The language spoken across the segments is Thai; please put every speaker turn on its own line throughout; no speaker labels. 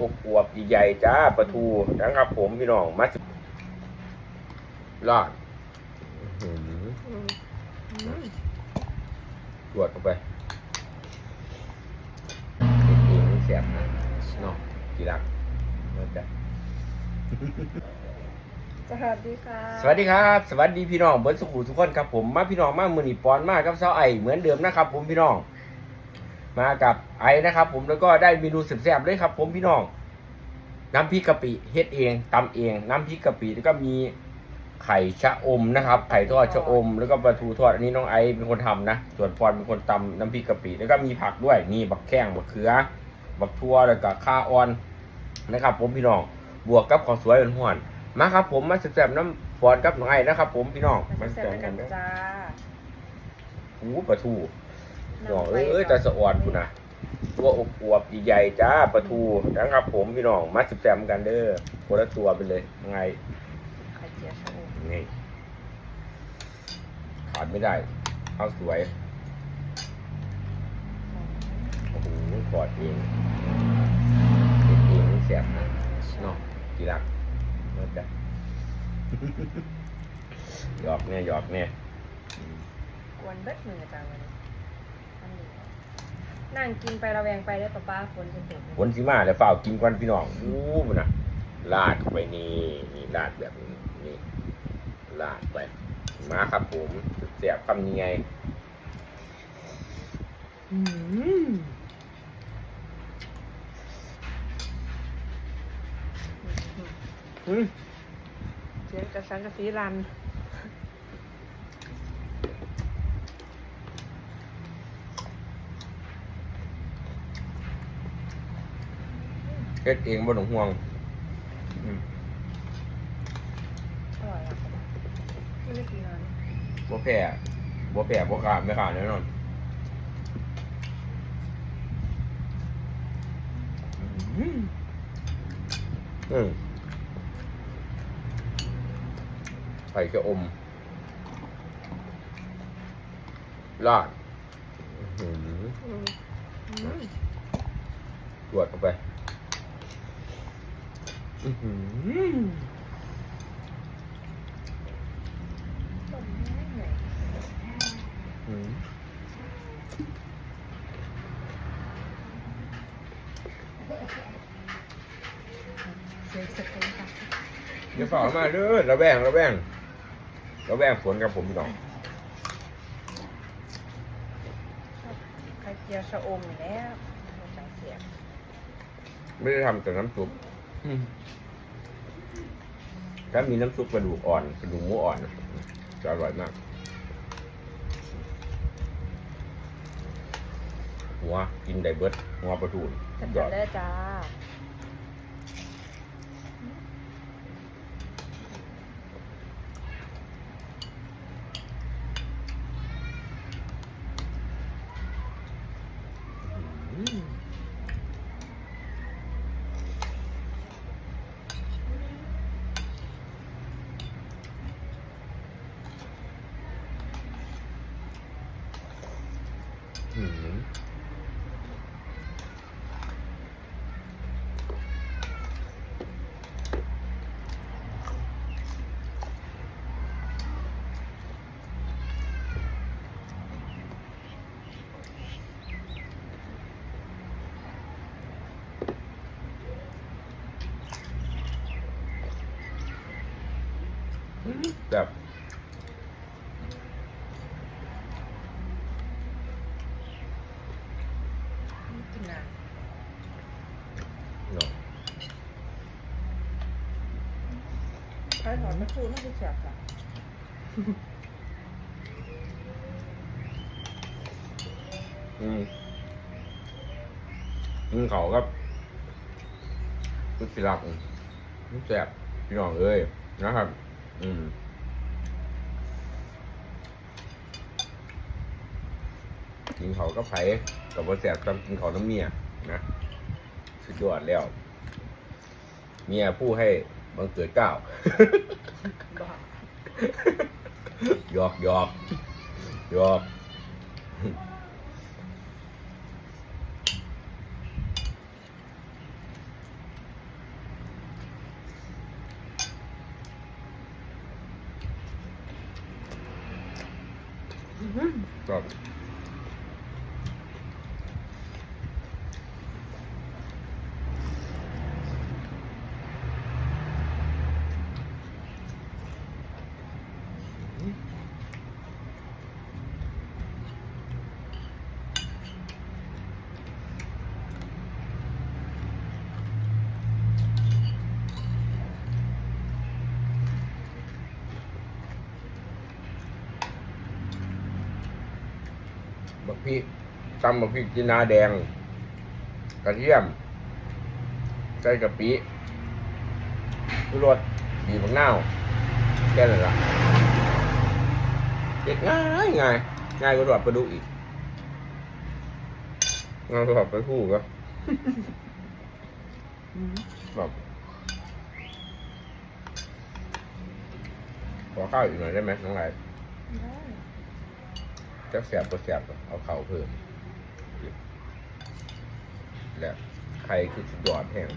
อบอวบใหญ่ๆจ้าปลาทูนะครับผมพี่น้องมาสิลาดตรวจเข้าไปเด็กเองนี่เสียบนะเนาะกีรักมื่อจ้ะ
สวัสดีค่ะ
สวัสดีครับ สวัสดีพี่น้องเบิร์ดสุขุทุกคนครับผม มาพี่น้องมามือนีปอนมากครับเช้าไอเหมือนเดิมนะครับผมพี่น้อง มากับไอนะครับ ผมแล้วก็ได้เมนูแซ่บๆเลยครับ ผมพี่น้องน้ำพริกกะปิเฮ็ดเองตำเอง น้ำพริกกะปิแล้วก็มีไข่ชะอมนะครับ ไข่ทอดชะอม แล้วก็ปลาทูทอดอันนี้น้องไอเป็นคนทำนะ ส่วนปอนเป็นคนตำน้ำพริกกะปิแล้วก็มีผักด้วยนี่บักแข้งบักเขือ บักทั่วแล้วก็ข้าออนนะครับ ผมพี่น้องบวกกับข้าวสวยเป็นห่วนๆมาครับ ผมมาแซ่บๆน้ำปอนกับน้องไอนะครับ ผมพี่น้อง
มา
มา
แซ่
แซ่
บบกั
กันนเด้อ
จ้า
หูปลาทู น้องเอ้ยเอ้ยแต่สะอ่อนคุณนะตัวอบอวบๆใหญ่ๆจ้าปลาทูนะครับ ผมพี่น้องมาแซ่บๆกันเด้อคนละตัวไปเลยยังไง
ไข่เจียวชะอม
นี่ขาดไม่ได้ข้าวสวยโอ้โหกอดเองเด็กเองนี่เสียบนะเนาะกีรักเมื่อจ้ะหยอกเนี่ยหยอกเนี่ย
กวนเบิดมือจ้าวันนี้อันนี้ นั่งกินไประแวงไปได้อป้าป้าฝนจะตก
ผลสิมาแล้วเฝ้าวกินก่อนพี่น้องอู้มันนะลาดเข้าไปนี่นี่ลาดแบบนี้นี่ลาดไป มาครับผมเสียบคำยังไง
อืม
อืม
เสียงกระสังกระสีรัน
เฮ็ดเองบ่ต้องห่วงอืม
อร่อยอะไม่ได้กินนาน
บ่แพ้บ่แพ้บ่ขาดไม่ขาดแน่นอนอืมอืมไข่จะอมลาดอื้อหือ
อืมอืม
ตรวจเข้าไปอื้อหือ
ต้มแห้งหน่อย
อืม
เสียงสะท้อนค่ะ
เดี๋ยวฝ่ามาเด้อระแวงระแวงระแวงฝนกับผมพี่น้อง
ชอบไข่เจียวชะอมอยู่แล้วจังเสียบ
ไม่ได้ทำแต่น้ำซุป ถ้ามีน้ำซุปกระดูกอ่อน กระดูกหมูอ่อนนะจะอร่อยมากหัวกินไดเบิร์ดหัวปลาทูน
จัด
ยอด
ได้จ้า
อืม แบบ
กินนาน
เนาะ
ใช้ถอนไม่พูดไม่ได้เสียบจ้ะ
อืมอืมเขาครับพุทธิรักอืมแซ่บพี่น้องเอ้ยนะครับ อืมกินเขาก็ไผ่กับว่าแซ่บจำกินเขาน้ำเมียนะสุดยอดแล้ว เมียผู้ให้ วันเกิดเก้า หยอกหยอกหยอก
ครั
บ บักพริกตำบักพริกจีนาแดง กระเทียมใส่กะปิชูรสบีบมะนาวแค่นั้นละเด็ดง่ายง่ายง่ายกว่าทอดปลาดุกอีกง่ายกว่าทอดปลาทูก็แบบขอข้าวอีกหน่อยได้ไหมน้องไร
ได้
จะแสบก็แสบเอาเข่าเพิ่มและใครคือสุดยอดแห่ง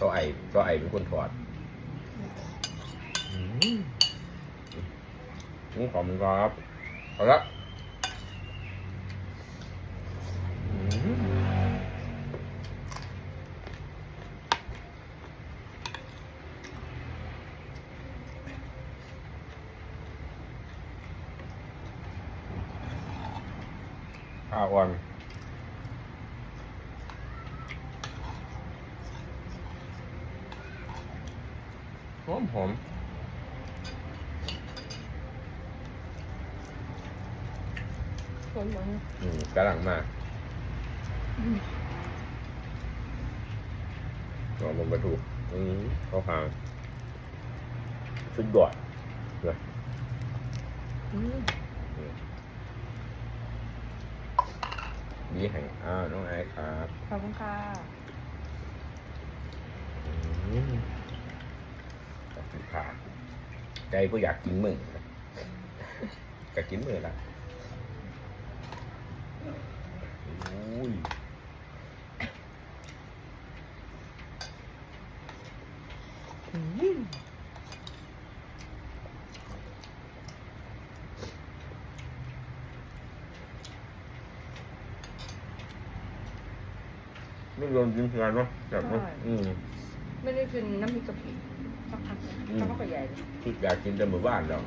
ตัวไอตัวไอเป็นคนถอดอืมอืมครับเอาละอืม ข้าวอ่อนหอมหอม
คนหมด
อืมกำลังมาลองลงมาถูกอืมเข้าหางสุดยอดเลย
อืม
นี่ให้อ้าวน้องไอซ์ครับ
ขอบคุณค่ะ
อืมขอบคุณค่ะใจก็อยากกินมึงก็กินมือละอุ้ย ไม่รวมกินเพื่อนเนาะแบบว่าอืม
ไม่ได้กินน้ำพริกกะปิสักพักแล้ว
อืม
สักพักก็ใหญ่เลย
คืออยากกินแต่หมู่บ้านเรา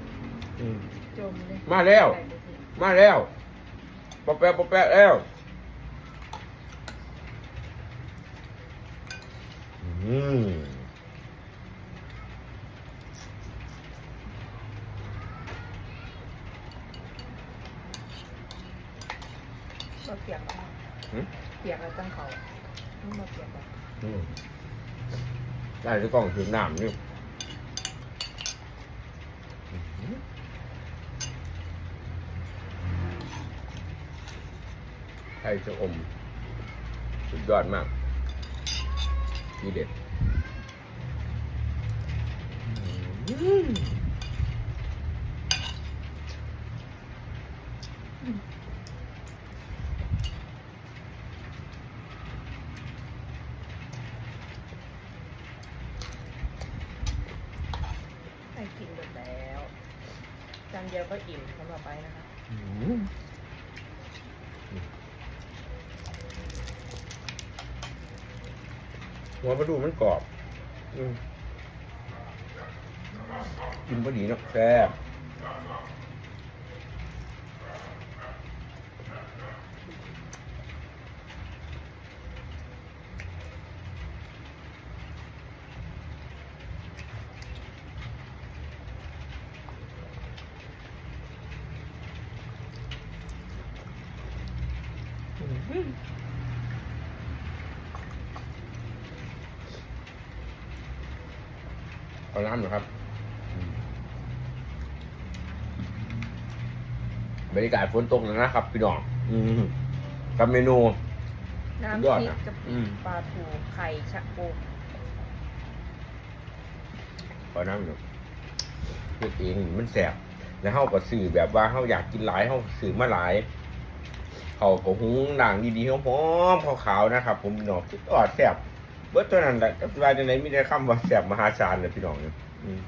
อืม
จมเลย
มาแล้ว
ใหญ่เลยสิ
มาแล้วปะแปะปะแปะแล้วอืม
เราเปียกแล้ว
หืม
เปียกแล้วจังเขาต้อง มาเกแล้ว
อืมได้ที่กล้องถือน้ำนี่อื้อหือไข่จะอม สุดยอดมากทีเด็ด อื้อ
ให้กินหมดแล้วจานเดียวก็อิ่มสำหรับไปนะคะ
อื้อ หัวปลาดูมันกรอบอืมกินพอดีนะแซ่บ เอาน้ำหน่อยครับ บรรยากาศฝนตกแล้วนะครับ พี่น้อง อืมกับเมนู
น้ำ
สุ
พ
ดยอด
ริก
นะ
กับ
อืม
ปลาทูไข่ชะโก
ขอน้ำหน่อยเพื่อเองมันแสบแล้วเฮาก็สื่อแบบว่าเฮาอยากกินหลายเฮาสื่อมาหลาย เขาก็หุงด่างดีๆหอมๆขาวๆนะครับ ผมพี่น้องคิดอดแสบ เบิดตัวนั้นแหละจะว่าจังไหนมีแต่คำว่าแสบมหาศาลเลยพี่น้องเนี่ยอืม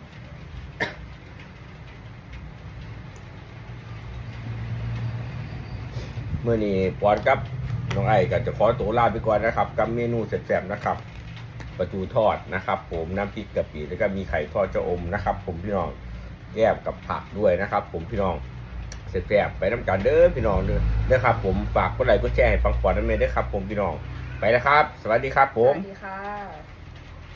เมื่อนี้ปอนกับน้องไอ้ก็จะขอตัวลาไปก่อนนะครับ กับเมนูแซ่บๆนะครับ ประตูทอดนะครับ ผมน้ำพริกกะปิแล้วก็มีไข่ทอดเจ้าอมนะครับ ผมพี่น้องแยบกับผักด้วยนะครับ ผมพี่น้องแซ่บๆไปน้ำกันเด้อพี่น้องเด้อนะครับ ผมฝากกดไลค์กดแชร์ให้ปังปอนนั่นเองด้วยครับ ผมพี่น้อง ไปแล้วครับ สวัสดีครับผม ส
วัสดีค่ะ